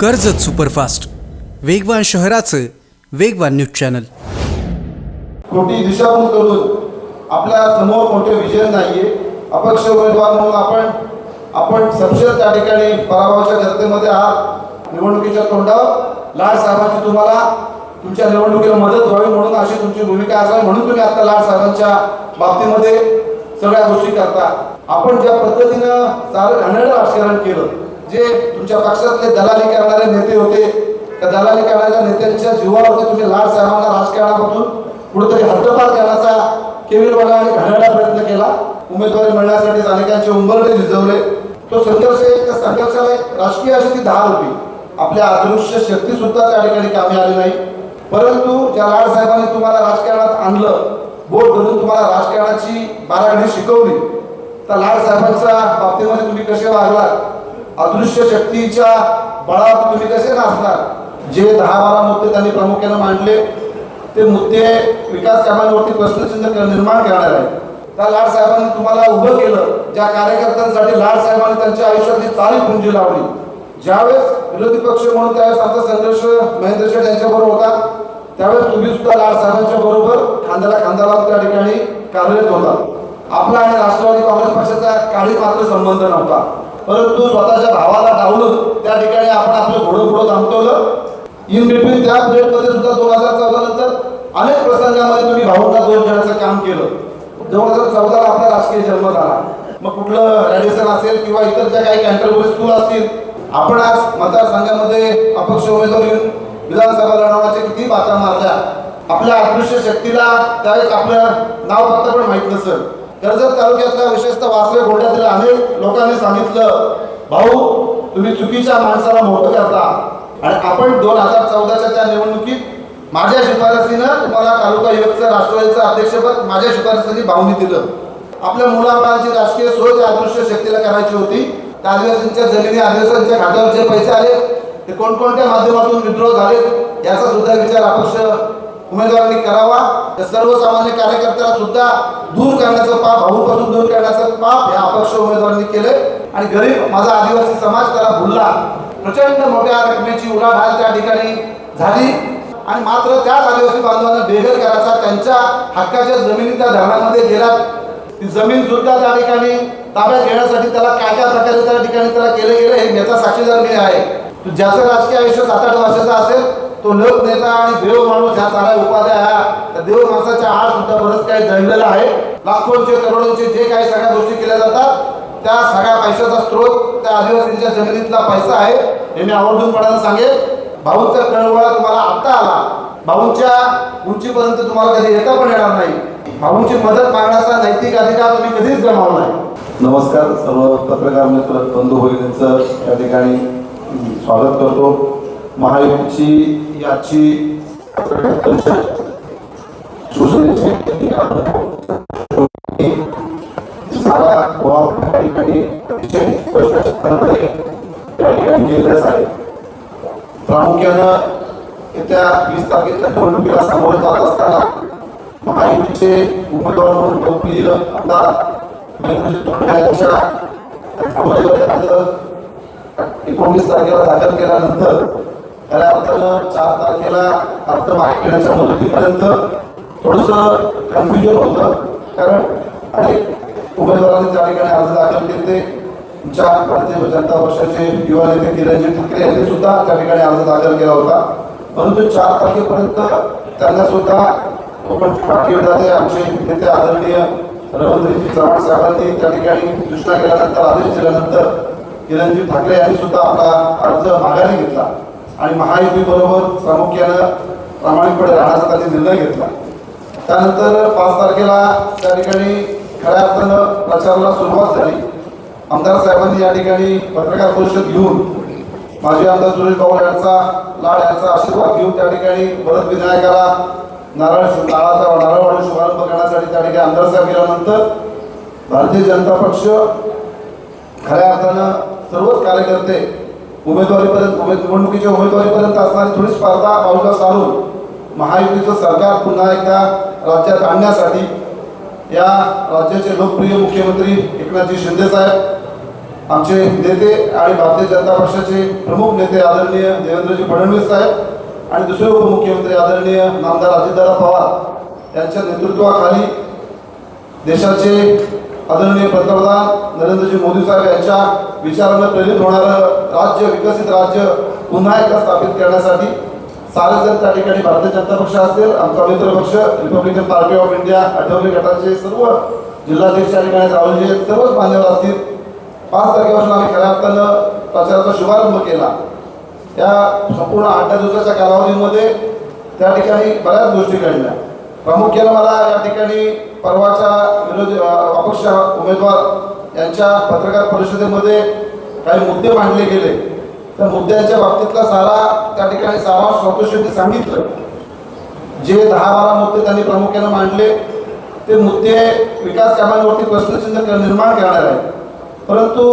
Karjat superfast. वेगवान शहराचं वेगवान न्यूज चॅनल. खोटी दिशाभूल करून आपल्यासमोर मोठे विजय नाहीये. अपक्ष उमेदवार म्हणून आपण आपण सपशेल त्या ठिकाणी पराभवाच्या जनतेमध्ये आहात. निवडणुकीच्या तोंडावर लाड साहेबांची तुम्हाला तुमच्या निवडणुकीला मदत व्हावी म्हणून अशी तुमची भूमिका असावी म्हणून तुम्ही आता लाड साहेबांच्या बाबतीमध्ये सगळ्या गोष्टी करता. आपण ज्या पद्धतीनं सारं घाणेरं राजकारण केलं जे तुमच्या पक्षातले दलाली करणारे नेते होते त्या दलाली करणाऱ्या नेत्यांच्या जीवावरती तुम्ही लाड साहेबांना राजकारणापासून कुठेतरी हद्दपार करण्याचा केविलवाडा आणि घालण्याचा प्रयत्न केला. उमेदवारी मिळण्यासाठी अनेकांचे उंबरडे झिजवले. तो संघर्ष एक त्या संघर्षाला एक राजकीय अशी ती धार होती. आपल्या अदृश्य शक्ती सुद्धा त्या ठिकाणी कामी आली नाही. परंतु ज्या लाड साहेबांनी तुम्हाला राजकारणात आणलं बोट धरून तुम्हाला राजकारणाची बाराखडी शिकवली त्या लाड साहेबांच्या बाबतीमध्ये तुम्ही कसे वागलात? अदृश्य शक्तीच्या बळावर तुम्ही कसे नाचणार? जे दहा बारा मुद्दे त्यांनी प्रामुख्याने मांडले ते मुद्दे विकास कामांवरती प्रश्नचिन्ह निर्माण करणार आहे त्या लाड साहेबांनी तुम्हाला उभं केलं ज्या कार्यकर्त्यांसाठी लाड साहेबांनी त्यांच्या आयुष्यातली चाली पुंजी लावली. ज्यावेळेस विरोधी पक्ष म्हणून त्यावेळेस आमचा संघर्ष महेंद्र शेठ यांच्याबरोबर होता त्यावेळेस तुम्ही सुद्धा लाड साहेबांच्या बरोबर खांद्याला खांदा लावून त्या ठिकाणी कार्यरत होता. आपला आणि राष्ट्रवादी काँग्रेस पक्षाचा काही मात्र संबंध नव्हता. परंतु स्वतःच्या भावाला डावलून त्या ठिकाणी आपण आपलं घोडं घोडं थांबवलं. इन बिटवीन त्या पिरियडमध्ये सुद्धा दोन हजार चौदा नंतर अनेक प्रसंगामध्ये तुम्ही भाऊंना दोष देण्याचं काम केलं. दोन हजार चौदाला आपला राजकीय जन्म झाला. मग कुठलं रॅडिसन असेल किंवा इतर ज्या काही कॅन्टरबरी स्कूल असतील आपण आज मतदारसंघामध्ये अपक्ष उमेदवार येऊन विधानसभा लढवण्याच्या किती बाता मारल्या. आपल्या अदृश्य शक्तीला त्यावेळेस आपलं नाव पत्ता पण माहीत नसेल कर्जत तालुक्यातल्या विशेषतः वासरे गोंड्यातील अनेक लोकांनी सांगितलं भाऊ तुम्ही चुकीच्या माणसाला मोठं करता. आणि आपण दोन हजार चौदाच्या त्या निवडणुकीत माझ्या शिफारसीनं तुम्हाला तालुका युवकचं राष्ट्रवादीचं अध्यक्षपद माझ्या शिफारसीने भावनी दिलं. आपल्या मुलाबाळांची राजकीय सोय त्या अदृश्य शक्तीला करायची होती त्या आदिवासींच्या जमिनी आदिवासींच्या खात्यावर जे पैसे आले ते कोणकोणत्या माध्यमातून विड्रॉ झाले याचा सुद्धा विचार अपक्ष उमेदवारांनी करावा. तर सर्वसामान्य कार्यकर्त्याला सुद्धा दूर करण्याचं पाप भाऊपासून दूर करण्याचं पाप या अपक्ष उमेदवारांनी केले आणि गरीब माझा आदिवासी समाज त्याला भुलला. प्रचंड मोठ्या रकमेची उलाढाल त्या ठिकाणी झाली. आणि मात्र त्याच आदिवासी बांधवांना बेघर करायचा त्यांच्या हक्काच्या जमिनी त्या धरणामध्ये गेल्या ती जमीन सुद्धा त्या ठिकाणी ताब्यात घेण्यासाठी त्याला काय काय प्रकारे त्या ठिकाणी त्याला केलं गेलं हे याचा साक्षीदार मी आहे. ज्याचं राजकीय आयुष्य सात आठ वर्षाचा असेल तो लोक नेता आणि देव माणूस ह्या साऱ्या उपाध्या ह्या त्या देव माणसाच्या आड सुद्धा बरंच काही दडलेलं आहे. लाखोंचे करोडोंचे जे काही सगळ्या गोष्टी केल्या जातात त्या सगळ्या पैशाचा स्रोत त्या आदिवासींच्या जमिनीतला पैसा आहे. हे मी आवर्जूनपणाने सांगेल भाऊंचा कळवळा तुम्हाला आत्ता आला. भाऊंच्या उंचीपर्यंत तुम्हाला कधी येता पण येणार नाही. भाऊंची मदत मागण्याचा नैतिक अधिकार तुम्ही कधीच गमावला नाही. नमस्कार सर्व पत्रकार मित्र बंधू भगिनींचं या ठिकाणी स्वागत करतो. महायुतीची याची प्रामुख्यानं येत्या वीस तारखेच्या निवडणुकीला सामोरे जात असताना महायुतीचे उमेदवार म्हणून लोकप्रिय आमदार एकोणीस तारखेला दाखल केल्यानंतर खऱ्या अर्थानं चार तारखेला अर्थ माहिती घेण्याच्या मुदतीपर्यंत थोडस कन्फ्युजन होतं. कारण अनेक उमेदवारांनी त्या ठिकाणी अर्ज दाखल केले. तुमच्या भारतीय जनता पक्षाचे युवा नेते किरणजी ठाकरे यांनी सुद्धा त्या ठिकाणी अर्ज दाखल केला होता. परंतु चार तारखेपर्यंत त्यांना सुद्धा कोकण आमचे नेते आदरणीय रवींद्रजी चव्हाण साहेबांनी त्या ठिकाणी सूचना केल्यानंतर आदेश दिल्यानंतर किरणजी ठाकरे यांनी सुद्धा आपला अर्ज माघारी घेतला. आणि महायुती बरोबर प्रामुख्यानं प्रामाणिकपणे राहण्याचा त्यांनी निर्णय घेतला. त्यानंतर पाच तारखेला त्या ठिकाणी खऱ्या अर्थानं प्रचाराला सुरुवात झाली. आमदार साहेबांनी या ठिकाणी पत्रकार परिषद घेऊन माजी आमदार सुरेश पवार यांचा लाड यांचा आशीर्वाद घेऊन त्या ठिकाणी परत विनायकाला नारळ नारळाचा नारळवाडी शुभारंभ करण्यासाठी त्या ठिकाणी आमदार साहेब गेल्यानंतर भारतीय जनता पक्ष खऱ्या अर्थानं सर्वच कार्यकर्ते उमेदवारीपर्यंत उमेद निवडणुकीच्या उमेदवारीपर्यंत असणारी थोडी स्पर्धा बाजूला सारून महायुतीचं सरकार पुन्हा एकदा राज्यात आणण्यासाठी या राज्याचे लोकप्रिय मुख्यमंत्री एकनाथजी शिंदे साहेब आमचे नेते आणि भारतीय जनता पक्षाचे प्रमुख नेते आदरणीय देवेंद्रजी फडणवीस साहेब आणि दुसरे उपमुख्यमंत्री आदरणीय नामदार अजितदादा पवार यांच्या नेतृत्वाखाली देशाचे आदरणीय पंतप्रधान नरेंद्रजी मोदी साहेब यांच्या विचारानं प्रेरित होणारं राज्य विकसित राज्य पुन्हा एकदा स्थापित करण्यासाठी सारे जर त्या ठिकाणी भारतीय जनता पक्ष असेल आमचा मित्र पक्ष Republican party of India Athawale गटाचे सर्व जिल्हाध्यक्ष या ठिकाणी राहुलजी सर्वच मान्यवर असतील. पाच तारखेपासून आम्ही खऱ्या अर्थानं प्रचाराचा शुभारंभ केला. त्या संपूर्ण आठ दिवसाच्या कालावधीमध्ये त्या ठिकाणी बऱ्याच गोष्टी घडल्या. प्रामुख्याने मला या ठिकाणी परवाच्या विरोधी अपक्ष उमेदवार यांच्या पत्रकार परिषदेमध्ये काही मुद्दे मांडले गेले. त्या मुद्द्यांच्या बाबतीतला सारा त्या ठिकाणी सारांश संतोष सांगितलं. जे दहा बारा मुद्दे त्यांनी प्रामुख्याने मांडले ते मुद्दे विकास कामांवरती प्रश्नचिन्ह निर्माण करणार आहे परंतु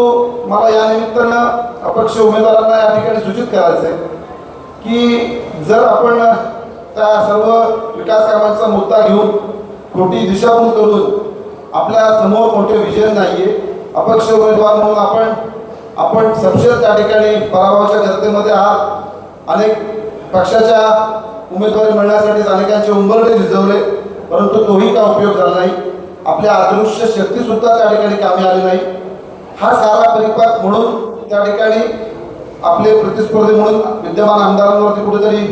मला या निमित्तानं अपक्ष उमेदवारांना या ठिकाणी सूचित करायचं आहे की जर आपण त्या सर्व विकास कामांचा मुद्दा घेऊन खोटी दिशाभूल करून आपल्यासमोर मोठे विजय नाही आहे अपक्ष उमेदवार म्हणून आपण आपण सपशेल त्या ठिकाणी पराभवाच्या गर्तेमध्ये आहात. अनेक पक्षाच्या उमेदवारी मिळण्यासाठी अनेकांचे उंबरडे झिजवले परंतु तोही का उपयोग झाला नाही. आपल्या अदृश्य शक्तीसुद्धा त्या ठिकाणी कामी आली नाही. हा सारा परिपाक म्हणून त्या ठिकाणी आपले प्रतिस्पर्धी म्हणून विद्यमान आमदारांवरती कुठेतरी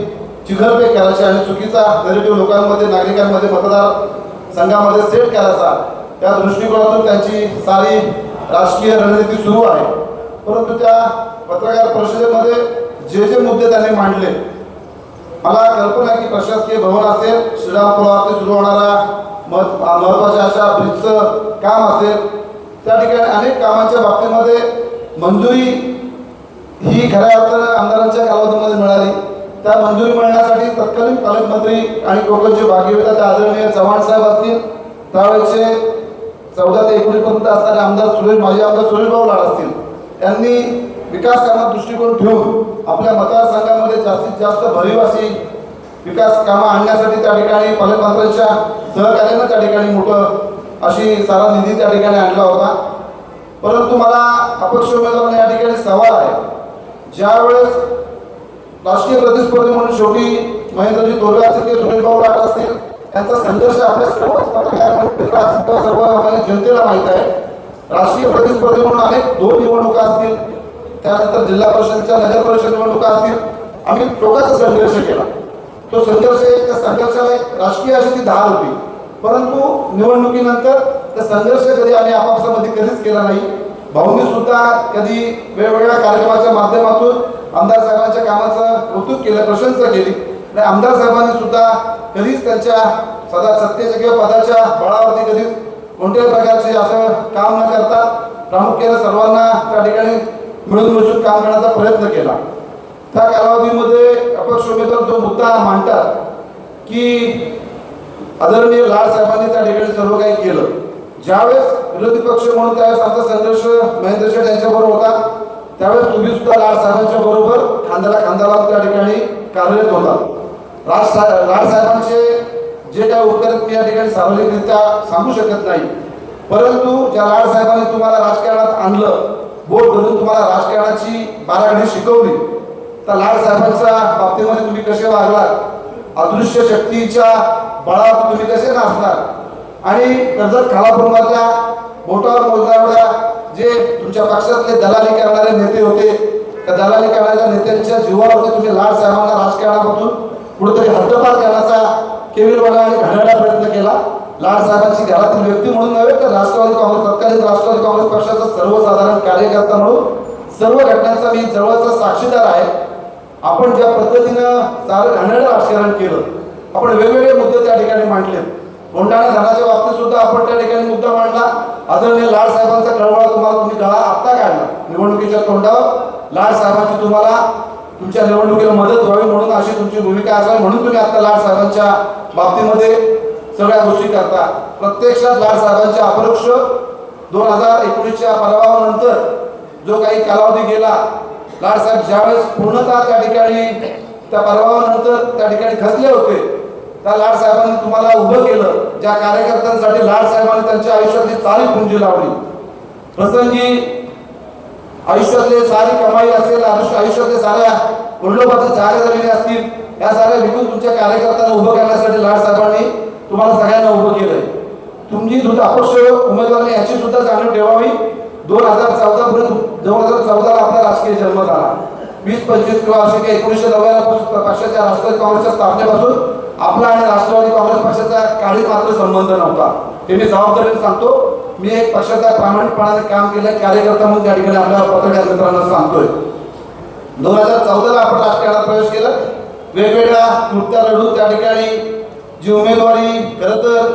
चिघरपेक करायची आणि चुकीचा नेरेटिव्ह लोकांमध्ये नागरिकांमध्ये मतदार संघामध्ये सेट करायचा त्या दृष्टिकोनातून त्यांची सारी राजकीय रणनीती सुरू आहे. परंतु त्या पत्रकार परिषदेमध्ये जे जे मुद्दे त्यांनी मांडले मला कल्पना आहे की प्रशासकीय भवन असेल श्रीरामपुरावरती सुरू होणारा मत महत्त्वाच्या अशा ब्रिजचं काम असेल त्या ठिकाणी अनेक कामांच्या बाबतीमध्ये मंजुरी ही खऱ्या अर्थानं आमदारांच्या कालावधीमध्ये मिळाली. त्या मंजुरी मिळण्यासाठी तत्कालीन पालकमंत्री आणि कोकणचे भाग्यविधाते आदरणीय चव्हाण साहेब असतील त्यावेळेचे चौदा ते एकोणीसपर्यंत असणारे आमदार सुरेश माजी आमदार सुरेश भाऊ लाड असतील त्यांनी विकास कामात दृष्टिकोन ठेवून आपल्या मतदारसंघामध्ये जास्तीत जास्त भरिवासी विकास कामं आणण्यासाठी त्या ठिकाणी पालकमंत्र्यांच्या सहकार्यानं त्या ठिकाणी मोठं अशी सारा निधी त्या ठिकाणी आणला होता. परंतु मला अपक्ष उमेदवारांना या ठिकाणी सवाल आहे. ज्यावेळेस राष्ट्रीय प्रतिस्पर्धी म्हणून शेवटी महेंद्रजी तोरवे असतील किंवा सुनील भाऊ लाट असतील त्यांचा संघर्ष आपल्या सर्व सर्व जनतेला माहीत आहे. राष्ट्रीय प्रतिस्पर्धी म्हणून अनेक दोन निवडणुका असतील त्यानंतर जिल्हा परिषदच्या नगर परिषद निवडणुका असतील आम्ही टोकाचा संघर्ष केला. तो संघर्ष त्या संघर्षाला एक राष्ट्रीय अशी ती धार होती. परंतु निवडणुकीनंतर त्या संघर्ष कधी आम्ही आपापसामध्ये कधीच केला नाही. भाऊंनी सुद्धा कधी वेगवेगळ्या कार्यक्रमाच्या माध्यमातून आमदार साहेबांच्या कामाचं कौतुक केलं प्रशंसा केली. आणि आमदार साहेबांनी सुद्धा कधीच त्यांच्या सदा सत्तेच्या किंवा पदाच्या बळावरती कधीच कोणत्याही प्रकारचे असं काम न करता प्रामुख्याने सर्वांना त्या ठिकाणी मिळून मिसळून काम करण्याचा प्रयत्न केला. त्या कालावधीमध्ये अपक्ष उमेदवार जो मुद्दा मांडतात की आदरणीय लाड साहेबांनी त्या ठिकाणी सर्व काही केलं. ज्यावेळेस विरोधी पक्ष म्हणून त्यावेळेस आमचा संघर्ष महेंद्र शेठ यांच्याबरोबर होता त्यावेळेस तुम्ही सुद्धा लाड साहेबांच्या बरोबर खांद्याला खांदा लावून त्या ठिकाणी कार्यरत होता. राज साहेब लाड साहेबांचे जे काही उत्तर मी या ठिकाणी सार्वजनिकरित्या सांगू शकत नाही. परंतु ज्या लाड साहेबांनी तुम्हाला राजकारणात आणलं बोट धरून तुम्हाला राजकारणाची बाराखडी शिकवली त्या लाड साहेबांच्या बाबतीमध्ये तुम्ही कसे वागलात? अदृश्य शक्तीच्या बळावर तुम्ही कसे नाचणार आणि कर्जत खालापूरमधल्या बोटावर मोजणाऱ्या जे तुमच्या पक्षातले दलाली करणारे नेते होते त्या दलाली करणाऱ्या नेत्यांच्या जीवावरती तुम्ही लाड साहेबांना राजकारणामधून कुठेतरी हद्दपार करण्याचा केविलवाला आणि घडवण्याचा प्रयत्न केला. लाड साहेबांची घरातील व्यक्ती म्हणून नव्हे तर राष्ट्रवादी काँग्रेस तत्कालीन राष्ट्रवादी काँग्रेस पक्षाचा सर्वसाधारण कार्यकर्ता म्हणून सर्व घटनांचा मी जवळचा साक्षीदार आहे. आपण ज्या पद्धतीनं सारं घाणेरडं राजकारण केलं आपण वेगवेगळे मुद्दे त्या ठिकाणी मांडले कोंडाणा धनाच्या बाबतीत सुद्धा आपण त्या ठिकाणी मुद्दा मांडला. आदरणीय लाड साहेबांचा कळवळा तुम्हाला तुम्ही गळा आत्ता काढला निवडणुकीच्या तोंडावर लाड साहेबांची तुम्हाला तुमच्या निवडणुकीला मदत व्हावी म्हणून अशी तुमची भूमिका असावी म्हणून तुम्ही आता लाड साहेबांच्या बाबतीमध्ये सगळ्या गोष्टी करता. प्रत्यक्षात लाड साहेबांच्या अपरोक्ष दोन हजार एकोणीसच्या पराभवानंतर जो काही कालावधी गेला लाड साहेब ज्यावेळेस पूर्णतः त्या ठिकाणी त्या पराभवानंतर त्या ठिकाणी खचले होते त्या लाड साहेबांनी तुम्हाला उभं केलं ज्या कार्यकर्त्यांसाठी लाड साहेबांनी त्यांच्या आयुष्यातली सारी पुंजी लावली. प्रसंगी आयुष्यातले सारी कमाई असेल आयुष्यातले साऱ्या वडिलोपाच्या चारे झालेले असतील या साऱ्या विकून तुमच्या कार्यकर्त्यांना उभं करण्यासाठी लाड साहेबांनी तुम्हाला सगळ्यांना उभं केलंय. तुमची सुद्धा अपक्ष उमेदवारांनी याची सुद्धा जाणीव ठेवावी. दोन हजार चौदा पर्यंत दोन हजार चौदाला आपला राजकीय जन्म झाला. वीस पंचवीस किंवा असे काही एकोणीसशे नव्याण्णव पक्षाच्या राष्ट्रवादी काँग्रेसच्या स्थापनेपासून आपला आणि राष्ट्रवादी काँग्रेस पक्षाचा काही मात्र संबंध नव्हता. हे मी जबाबदारीने सांगतो. मी एक पक्षाचा प्रामाणिकपणाने काम केलं कार्यकर्ता म्हणून त्या ठिकाणी आपल्या पत्रकार मित्रांना सांगतोय. दोन हजार चौदाला आपण राजकारणात प्रवेश केला. वेगवेगळ्या कृत्या लढून त्या ठिकाणी जी उमेदवारी खरं तर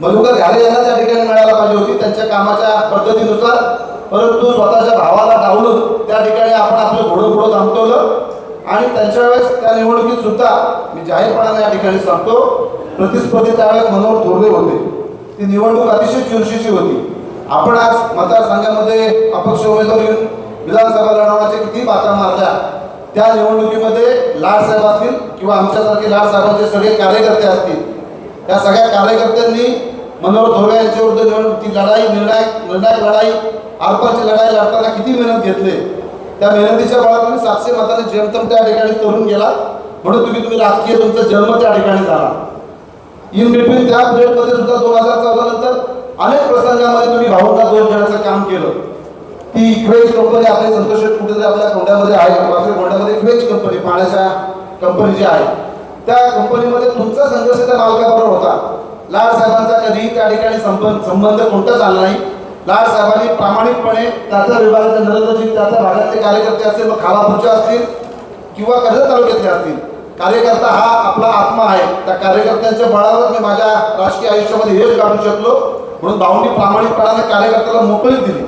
मधुकर घाले यांना त्या ठिकाणी मिळायला पाहिजे होती. त्यांच्या कामाच्या पद्धतीनुसार. परंतु स्वतःच्या भावाला डावलून त्या ठिकाणी आपण आपलं घोडं घोडं थांबवलं. आणि त्यांच्या वेळेस त्या निवडणुकीत सुद्धा जाहीरपणाने या ठिकाणी सांगतो प्रतिस्पर्धी त्यावेळेस मनोहर थोरले होते. ती निवडणूक अतिशय चुरशीची होती. आपण आज मतदारसंघामध्ये अपक्ष उमेदवार येऊन विधानसभा लढवण्याच्या किती बाता मारल्या त्या निवडणुकीमध्ये लाडसाहेब असतील किंवा आमच्यासारखे लाडसाहेबांचे सगळे कार्यकर्ते असतील. त्या सगळ्या कार्यकर्त्यांनी मनोहर थोरवे यांच्या विरुद्ध निवडणूक ती लढाई निर्णायक निर्णायक लढाई आरपारची लढाई लढताना किती मेहनत घेतले. त्या मेहनतीच्या बाळातून सातशे मताने जेमतम त्या ठिकाणी तरुण गेला. म्हणून तुम्ही तुम्ही राजकीय तुमचा जन्म त्या ठिकाणी झाला. इन बिटवीन त्या पिरियडमध्ये सुद्धा दोन हजार चौदा नंतर अनेक प्रसंगामध्ये तुम्ही भाऊंना दोन देण्याचं काम केलं. ती इक्वेज कंपनी आपल्या संतोष कुठेतरी आपल्या कोंड्यामध्ये आहे. कोंड्यामध्ये इक्वेज कंपनी पाण्याच्या कंपनी जी आहे. त्या कंपनीमध्ये तुमचा संघर्ष त्या मालकाबरोबर होता. लाड साहेबांचा कधीही त्या ठिकाणी संबंध संबंध कोणताच आला नाही. लाड साहेबांनी प्रामाणिकपणे त्याचा विभागाचे नरेंद्रजी त्याच्या भागातले कार्यकर्ते असतील मग खालापूरचे असतील किंवा कर्जत तालुक्यातले असतील कार्यकर्ता हा आपला आत्मा आहे. त्या कार्यकर्त्यांच्या बळावर मी माझ्या राजकीय आयुष्यामध्ये यश काढू शकलो. म्हणून भाऊंनी प्रामाणिकपणाने कार्यकर्त्याला मोकळी दिली.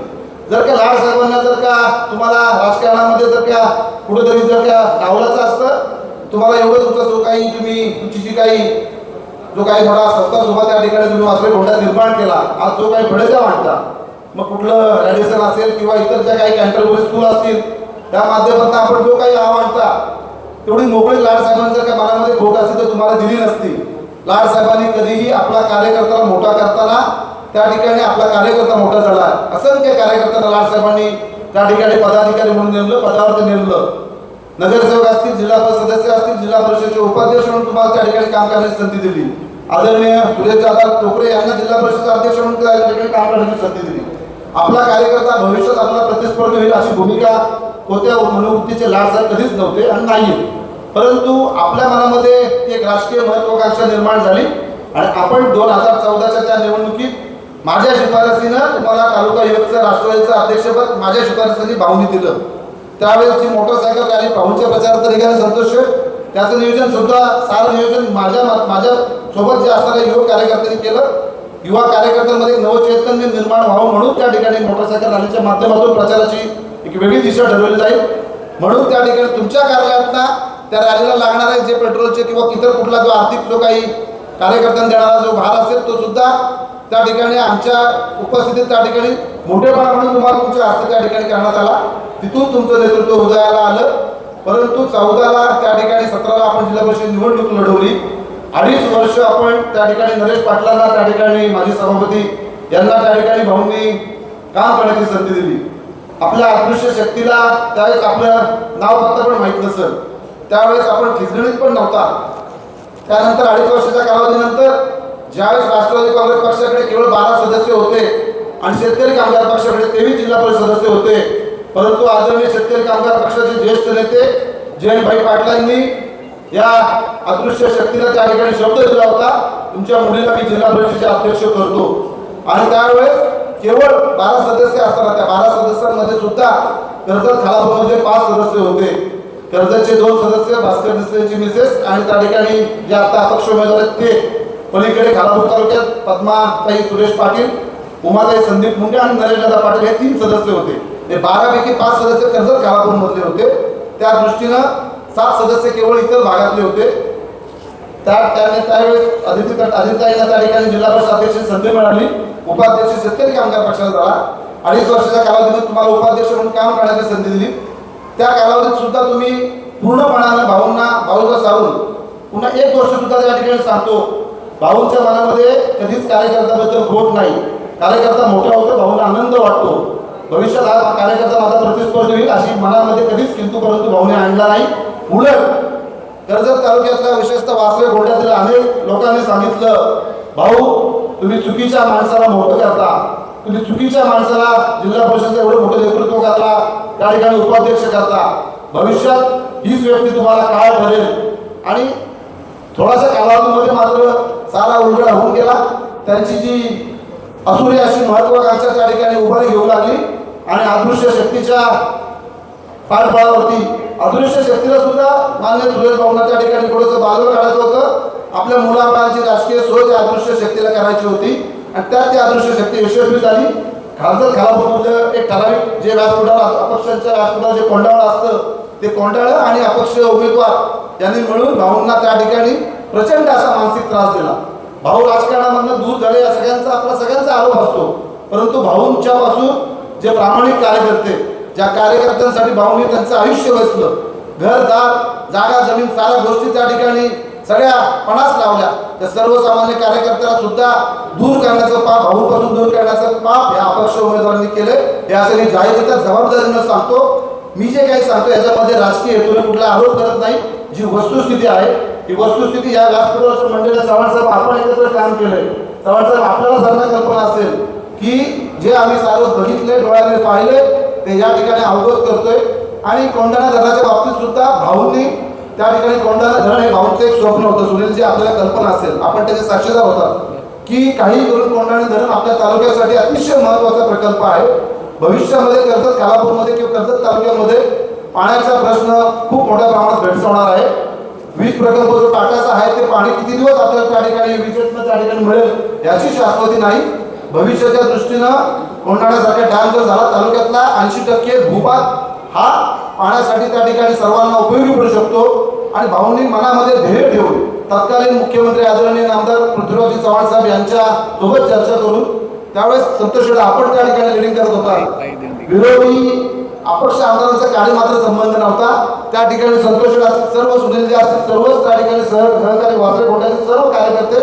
जर का लाड साहेबांना जर का तुम्हाला राजकारणामध्ये जर का कुठेतरी जर का डावलाचं असतं तुम्हाला एवढं तुमचा जो काही तुम्ही तुमची जी काही जो काही थोडा सत्ता सोबत त्या ठिकाणी तुम्ही वासरे घोडा निर्माण केला आज जो काही फळेचा वाटता मग कुठलं रॅडिसन असेल किंवा इतर ज्या काही कॅन्टरबरी स्कूल असतील त्या माध्यमातून आपण जो काही आव्हानता तेवढी मोकळी लाड साहेबांच्या का मनामध्ये खोट असेल तर तुम्हाला दिली नसती. लाड साहेबांनी कधीही आपला कार्यकर्त्याला मोठा करताना त्या ठिकाणी आपला कार्यकर्ता मोठा झाला. असंख्य कार्यकर्त्यांना लाड साहेबांनी त्या ठिकाणी पदाधिकारी म्हणून नेमलं पदावरती नेमलं. नगरसेवक असतील जिल्हा परिषद सदस्य असतील जिल्हा परिषदेचे उपाध्यक्ष म्हणून तुम्हाला त्या ठिकाणी काम करण्याची संधी दिली. आदरणीय सुरेश दादा टोकरे यांना जिल्हा परिषद अध्यक्ष म्हणून त्या ठिकाणी काम करण्याची संधी दिली. आपला कार्यकर्ता भविष्यात आपला प्रतिस्पर्धी होईल अशी भूमिका कोणत्या मनोवृत्तीचे लाड साहेब कधीच नव्हते आणि नाही परंतु आपल्या मनामध्ये एक राजकीय महत्वाकांक्षा निर्माण झाली आणि आपण दोन हजार चौदाच्या त्या निवडणुकीत माझ्या शिफारसीनं तुम्हाला तालुका युवकचं राष्ट्रवादीचं अध्यक्षपद माझ्या शिफारसीने भावनी दिलं. त्यावेळेस जी मोटरसायकल आणि भाऊंच्या प्रचार निघाले संतोष त्याचं नियोजन सुद्धा सारं नियोजन माझ्या माझ्या सोबत जे असणाऱ्या युवक कार्यकर्त्यांनी केलं. युवा कार्यकर्त्यांमध्ये नवचैतन्य निर्माण व्हावं म्हणून त्या ठिकाणी मोटरसायकल रॅलीच्या माध्यमातून प्रचाराची एक वेगळी दिशा ठरवली जाईल. म्हणून त्या ठिकाणी तुमच्या कार्यालयातना त्या रॅलीला लागणारे जे पेट्रोलचे किंवा इतर कुठला जो आर्थिक जो काही कार्यकर्त्यांना देणारा जो भार असेल तो सुद्धा त्या ठिकाणी आमच्या उपस्थितीत त्या ठिकाणी मोठेपणा म्हणून तुम्हाला तुमच्या हस्ते त्या ठिकाणी करण्यात आला. तिथून तुमचं नेतृत्व उदयाला आलं. परंतु चौदाला त्या ठिकाणी सतराला आपण जिल्हा परिषद निवडणूक लढवली. अडीच वर्ष आपण त्या ठिकाणी नरेश पाटलांना त्या ठिकाणी माजी सभापती यांना त्या ठिकाणी भाऊंनी काम करण्याची संधी दिली. आपल्या अदृश्य शक्तीला त्यावेळेस आपलं नाव पत्ता पण माहीत नसेल त्यावेळेस आपण खिचडीत पण नव्हता. त्यानंतर अडीच वर्षाच्या कालावधीनंतर ज्यावेळेस राष्ट्रवादी काँग्रेस पक्षाकडे केवळ बारा सदस्य होते आणि शेतकरी कामगार पक्षाकडे तेवीस जिल्हा परिषद सदस्य होते. परंतु आदरणीय शेतकरी कामगार पक्षाचे ज्येष्ठ नेते जयंतभाई पाटलांनी या अदृश्य शक्तीला त्या ठिकाणी शब्द दिला होता. तुमच्या मुलीला मी जिल्हा परिषदेचे अध्यक्ष करतो. आणि त्यावेळेस केवळ बारा सदस्य असताना त्या बारा सदस्य कर्जत खालापूरमध्ये पाच सदस्य होते. कर्जतचे दोन सदस्य भास्कर दिसलेची मिसेस आणि त्या ठिकाणी जे आता अपक्ष उमेदवार आहेत ते. पलीकडे खालापूर तालुक्यात पद्माताई सुरेश पाटील उमाताई संदीप मुंडे आणि नरेशदादा पाटील हे तीन सदस्य होते. हे बारापैकी पाच सदस्य कर्जत खालापूरमधले होते. त्या दृष्टीनं सात सदस्य केवळ इतर भागातले होते. त्या त्याने त्यावेळेस आदित्य आदित्यताईंना त्या ठिकाणी जिल्हा परिषद अध्यक्ष संधी मिळाली. उपाध्यक्ष शेतकरी कामगार पक्षाचा झाला. अडीच वर्षाच्या कालावधीत तुम्हाला उपाध्यक्ष म्हणून काम करण्याची संधी दिली. त्या कालावधीत सुद्धा तुम्ही पूर्णपणानं भाऊंना भाऊला सारून पुन्हा एक गोष्ट सुद्धा त्या ठिकाणी सांगतो. भाऊंच्या मनामध्ये कधीच कार्यकर्त्याबद्दल खोट नाही. कार्यकर्ता मोठा होतो भाऊंना आनंद वाटतो. भविष्यात हा कार्यकर्ता माझा प्रतिस्पर्धी होईल अशी मनामध्ये कधीच किंतू परंतु भाऊने आणला नाही. उलट कर्जत तालुक्यातल्या विशेषतः वासवे घोड्यातील अनेक लोकांनी सांगितलं भाऊ तुम्ही चुकीच्या माणसाला मोठं करता. तुम्ही चुकीच्या माणसाला जिल्हा परिषदेचं एवढं मोठं नेतृत्व करता त्या ठिकाणी उपाध्यक्ष करता. भविष्यात हीच व्यक्ती तुम्हाला काय भरेल. आणि थोडासा कालावधीमध्ये मात्र सारा उलगडा होऊन गेला. त्यांची जी असुरी अशी महत्वाकांक्षा त्या ठिकाणी उभारी घेऊ लागली. आणि अदृश्य शक्तीच्या पाठबळावरती अदृश्य शक्तीला सुद्धा मान्य सुरेश भाऊंना त्या ठिकाणी थोडंसं बाजूला काढायचं होतं. आपल्या मुलाबाळांची राजकीय सोय त्या अदृश्य शक्तीला करायची होती. आणि त्यात ती आदर्श शक्ती यशस्वी झाली. खासदार खालापूरमधलं म्हणजे एक ठराविक जे व्यासपीठावर अपक्षांच्या व्यासपीठावर जे कोंडाळं असतं ते कोंडाळं आणि अपक्ष उमेदवार यांनी मिळून भाऊंना त्या ठिकाणी प्रचंड असा मानसिक त्रास दिला. भाऊ राजकारणामधनं दूर झाले या सगळ्यांचा आपला सगळ्यांचा आरोप असतो. परंतु भाऊंच्या पासून जे प्रामाणिक कार्यकर्ते ज्या कार्यकर्त्यांसाठी भाऊंनी त्यांचं आयुष्य वेचलं घरदार जागा जमीन साऱ्या गोष्टी त्या ठिकाणी सगळ्या पणास लावल्या. त्या सर्वसामान्य कार्यकर्त्याला सुद्धा दूर करण्याचं पाप भाऊपासून दूर करण्याचं पाप या अपक्ष उमेदवारांनी केले हे असं मी जाहीररित्या जबाबदारीनं सांगतो. मी जे काही सांगतो याच्यामध्ये राजकीय हेतूने कुठला आरोप करत नाही. जी वस्तुस्थिती आहे ही वस्तुस्थिती या व्यासपीठावर मंडळी चव्हाणसाहेब आपण एकत्र काम केलंय. चव्हाणसाहेब आपल्याला सारखा कल्पना असेल की जे आम्ही सारं बघितले डोळ्याने पाहिले ते या ठिकाणी अवगत करतोय. आणि कोंढाणा धरणाच्या बाबतीत सुद्धा भाऊंनी त्या ठिकाणी कोंढाणा धरण हे भाऊंचं एक स्वप्न होतं सुनीलजी आपल्याला कल्पना असेल. आपण त्याचे साक्षीदार होतात की काही करून कोंडाणे धरण आपल्या तालुक्यासाठी अतिशय महत्त्वाचा प्रकल्प आहे. भविष्यामध्ये कर्जत कालापूरमध्ये किंवा कर्जत तालुक्यामध्ये पाण्याचा प्रश्न खूप मोठ्या प्रमाणात भेडसावणार आहे. वीज प्रकल्प जो टाकायचा आहे ते पाणी किती दिवस आपल्याला त्या ठिकाणी विजेतनं त्या ठिकाणी मिळेल याची शाश्वती नाही. भविष्याच्या दृष्टीनं कोंढाण्यासारखा डॅम जर झाला तालुक्यातला ऐंशी टक्के भूभाग हा पाण्यासाठी त्या ठिकाणी सर्वांना उपयोगी पडू शकतो. आणि भाऊंनी मनामध्ये धैर्य ठेवून तत्कालीन मुख्यमंत्री आदरणीय आमदार पृथ्वीरावजी चव्हाण साहेब यांच्या सोबत चर्चा करून त्यावेळेस संतोष आपण त्या ठिकाणी लिडिंग करत होता. विरोधी अपक्ष आमदारांचा काही मात्र संबंध नव्हता. त्या ठिकाणी संतोष सर्व सुनीलजी असतील सर्वच त्या ठिकाणी सह सहकारी वासरे कोट्याचे सर्व कार्यकर्ते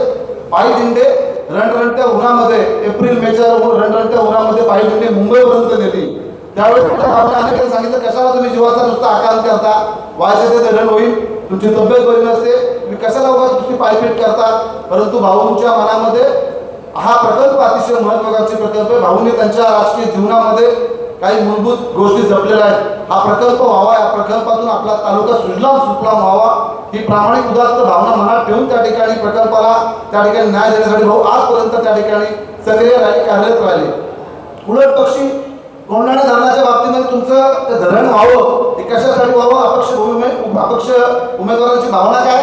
पायी दिंडे रणरणत्या उन्हामध्ये एप्रिल मेच्या रणरणत्या उन्हामध्ये पायी दिंडे मुंबईपर्यंत नेली. त्यावेळेस आपल्या सांगितलं कशाला तुम्ही जीवाचा नुसता आकार करता? व्हायचं ते धरण होईल. तुमची तब्येत बरी नसते. तुम्ही कशाला उगाच तुमची पायपीट करता? परंतु भाऊंच्या मनामध्ये हा प्रकल्प अतिशय महत्वाकांक्षी प्रकल्प आहे. भाऊंनी त्यांच्या राजकीय जीवनामध्ये काही मूलभूत गोष्टी जपलेल्या आहेत. हा प्रकल्प व्हावा या प्रकल्पातून आपला तालुका सुजलाम सुफलाम व्हावा. ही प्रामाणिक उदात्त भावना मनात ठेवून त्या ठिकाणी प्रकल्पाला त्या ठिकाणी न्याय देण्यासाठी भाऊ आजपर्यंत त्या ठिकाणी सक्रिय राहिले कार्यरत राहिले. उलट पक्षी कोंढाणा धरणाच्या बाबतीमध्ये तुमचं ते धरण व्हावं ते कशासाठी व्हावं अपक्ष उमे अपक्ष उमेदवारांची भावना काय?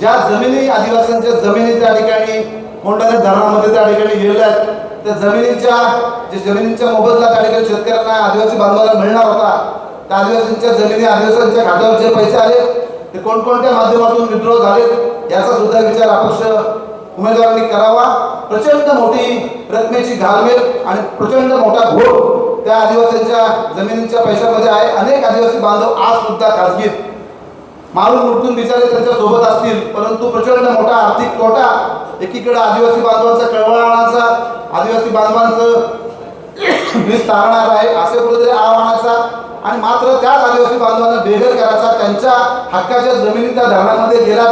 ज्या जमिनी आदिवासींच्या जमिनी त्या ठिकाणी कोंढाणा धरणामध्ये त्या ठिकाणी गेलेल्या आहेत त्या जमिनीच्या जे जमिनींच्या मोबदला त्या ठिकाणी शेतकऱ्यांना आदिवासी बांधवाला मिळणार होता त्या आदिवासींच्या जमिनी आदिवासींच्या खात्यावर जे पैसे आले ते कोणकोणत्या माध्यमातून विद्रोह झाले याचा सुद्धा विचार अपक्ष उमेदवारांनी करावा. प्रचंड मोठी रकमेची घालमेल आणि प्रचंड मोठा घोळ त्या आदिवासींच्या जमिनीच्या पैशामध्ये आहे. अनेक आदिवासी बांधव आज सुद्धा खाजगीत मारून मुटून बिचारे त्यांच्यासोबत असतील परंतु प्रचंड मोठा आर्थिक तोटा एकीकडे आदिवासी बांधवांचा कळवळाचा आदिवासी बांधवांचं वीज तारणार आहे असे कुठेतरी आव्हानाचा आणि मात्र त्याच आदिवासी बांधवांना बेघर करायचा. त्यांच्या हक्काच्या जमिनीच्या धरणामध्ये गेला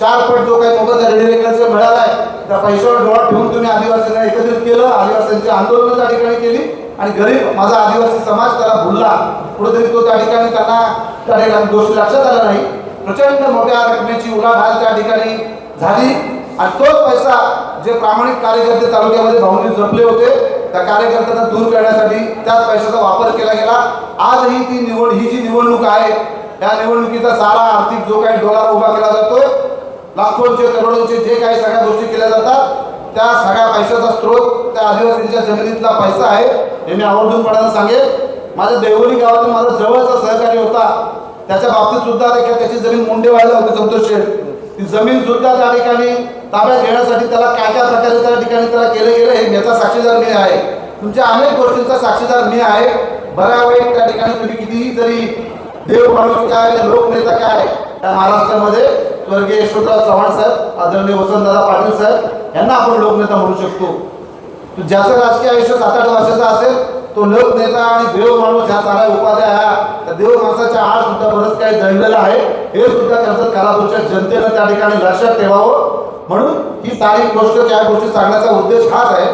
चार पट जो काही मोबदला रेडिओ मिळाला आहे त्या पैशावर डोळा ठेवून तुम्ही आदिवासींना एकत्रित केलं. आदिवासींची आंदोलन त्या ठिकाणी केली. आणि गरीब माझा आदिवासी समाज त्याला भुलला. कुठेतरी तो त्या ठिकाणी त्यांना त्या ठिकाणी गोष्टी लक्षात आला नाही. प्रचंड मोठ्या रकमेची उलाढाल त्या ठिकाणी झाली. आणि तोच पैसा जे प्रामाणिक कार्यकर्ते तालुक्यामध्ये भाऊनी जपले होते त्या कार्यकर्त्यांना दूर करण्यासाठी त्याच पैशाचा वापर केला गेला. आजही ती निवड ही जी निवडणूक आहे या निवडणुकीचा सारा आर्थिक जो काही डोलार उभा केला जातो लाखोंचे करोडोंचे जे काही सगळ्या गोष्टी केल्या जातात त्या सगळ्या पैशाचा स्रोत त्या आदिवासींच्या जमिनीतला पैसा आहे हे मी आवर्जूनपणानं सांगेल माझ्या देवली गावातून माझा जवळचा सहकारी होता. त्याच्या बाबतीत सुद्धा देखील त्याची जमीन मुंडे व्हायला होती संतोष शेठ. ती जमीन सुद्धा त्या ठिकाणी ताब्यात घेण्यासाठी त्याला काय काय प्रकारे त्या ठिकाणी त्याला केलं गेलं हे याचा साक्षीदार मी आहे. तुमच्या अनेक गोष्टींचा साक्षीदार मी आहे. बऱ्या वेळ त्या ठिकाणी तुम्ही कितीही जरी देव माणूस काय लोकनेता काय? त्या महाराष्ट्रामध्ये स्वर्गीय यशवंतराव चव्हाण साहेब आदरणीय वसंतदादा पाटील साहेब यांना आपण लोकनेता म्हणू शकतो. ज्याचं राजकीय आयुष्य सात आठ वर्षाचं असेल तो लोकनेता आणि देव माणूस ह्या साऱ्या उपाध्या ह्या. त्या देव माणसाच्या आड सुद्धा बरंच काही दडलेलं आहे. हे सुद्धा त्यांचं कालापूरच्या जनतेनं त्या ठिकाणी लक्षात ठेवावं. म्हणून ही सारी गोष्ट त्या गोष्टी सांगण्याचा उद्देश हाच आहे.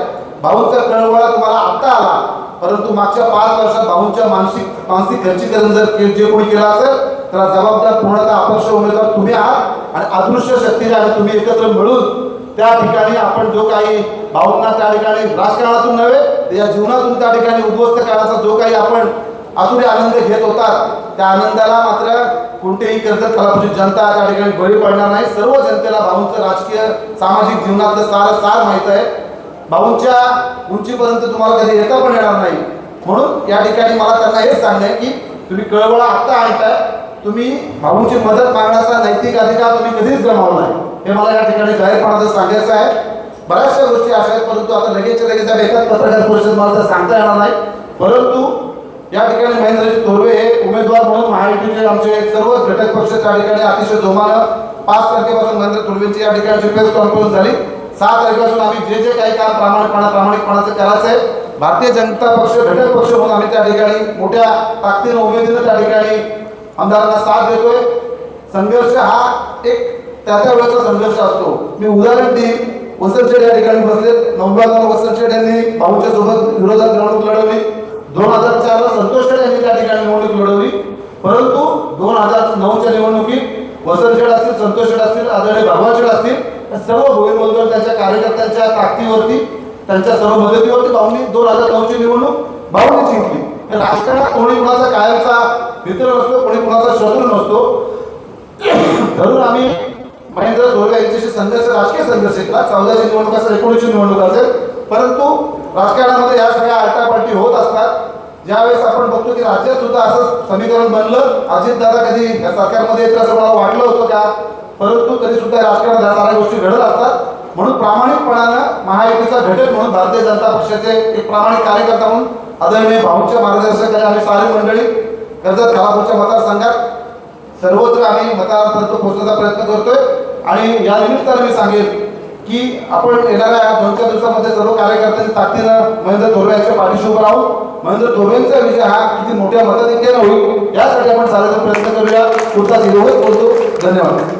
भाऊंचा कळवळा तुम्हाला आत्ता आला. परंतु मागच्या पाच वर्षात भाऊंच्या मानसिक मानसिक खर्चीकरण जर के- जे कोणी केलं असेल त्याला जबाबदार पूर्णतः अपक्ष उमेदवार तुम्ही आहात आणि अदृश्य शक्तीने आणि तुम्ही एकत्र मिळून त्या ठिकाणी आपण जो काही भाऊंना त्या ठिकाणी राजकारणातून नव्हे तर या जीवनातून त्या ठिकाणी उद्ध्वस्त करण्याचा जो काही आपण आतुरी आनंद घेत होता त्या आनंदाला मात्र कोणतेही कर्जत कलापूरची जनता त्या ठिकाणी बळी पडणार नाही. सर्व जनतेला भाऊंचं राजकीय सामाजिक जीवनातलं सार सार माहीत आहे. भाऊंच्या उंचीपर्यंत तुम्हाला कधी येता पण येणार नाही. म्हणून या ठिकाणी मला त्यांना हेच सांगणं की तुम्ही कळवळा आत्ता आणताय. तुम्ही भाऊंची मदत मागण्याचा नैतिक अधिकार तुम्ही कधीच गमावला नाही. हे मला या ठिकाणी जाहीरपणाचं सांगायचं आहे. बऱ्याचशा गोष्टी अशा आहेत परंतु आता लगेचच्या लगेच आता एकाच पत्रकार परिषद मला तर सांगता येणार नाही. परंतु या ठिकाणी महेंद्रजी थोरवे हे उमेदवार म्हणून महायुतीचे आमचे सर्वच घटक पक्ष त्या ठिकाणी अतिशय जोमानं पाच तारखेपासून महेंद्र थोरवेंची या ठिकाणची प्रेस कॉन्फरन्स झाली. सात तारखेपासून आम्ही जे जे काही काम प्रामाणिकपणा प्रामाणिकपणाचं करायचं आहे भारतीय जनता पक्ष घटक पक्ष म्हणून आम्ही त्या ठिकाणी मोठ्या ताकदीनं उमेदीनं त्या ठिकाणी आमदारांना साथ देतोय. संघर्ष हा एक त्या त्या वेळेचा संघर्ष असतो. मी उदाहरण देईन. वसंतशेठ या ठिकाणी बसले नव्याण्णव वसंतशेठ यांनी भाऊच्या सोबत विरोधात निवडणूक लढवली. दोन हजार चारला संतोष यांनी त्या ठिकाणी निवडणूक लढवली. परंतु दोन हजार नऊच्या निवडणुकीत वसंतशेठ असतील संतोष शेठ असतील आदरणीय भगवान शेठ असतील सर्व भोईर त्यांच्या कार्यकर्त्यांच्या ताकदीवरती त्यांच्या सर्व मदतीवरती भाऊंनी दोन हजार नऊची निवडणूक भाऊंनी जिंकली. राजकारणात कोणी कुणाचा कायमचा मित्र नसतो कोणी कुणाचा शत्रू नसतो. धरून आम्ही महेंद्र धोरे यांच्याशी संघर्ष राजकीय संघर्ष केला चौदाची निवडणूक असेल एकोणीसची निवडणूक असेल. परंतु राजकारणामध्ये या सगळ्या आटापाटी होत असतात. ज्यावेळेस आपण बघतो की राज्यात सुद्धा असं समीकरण बनलं अजितदादा कधी या सरकारमध्ये येत असं मला वाटलं होतं का? परंतु तरी सुद्धा राजकारणात ह्या साऱ्या गोष्टी घडत असतात. म्हणून प्रामाणिकपणानं महायुतीचा घटक म्हणून भारतीय जनता पक्षाचे एक प्रामाणिक कार्यकर्ता म्हणून आदरणीय भाऊंच्या मार्गदर्शनाखाली आम्ही सारी मंडळी कर्जत खालापूरच्या मतदारसंघात सर्वत्र आम्ही मतदारांपर्यंत पोहोचण्याचा प्रयत्न करतोय. आणि या निमित्तानं मी सांगेन की आपण येणाऱ्या दोन चार दिवसामध्ये सर्व कार्यकर्त्यांनी ताकदीनं महेंद्र थोरवे यांच्या पाठीशी उभं राहू. महेंद्र थोरवेंचा विजय हा किती मोठ्या मताधिक्यानं होईल यासाठी आपण सारेजण प्रयत्न करूया. पुढचा दिवस बोलतो. धन्यवाद.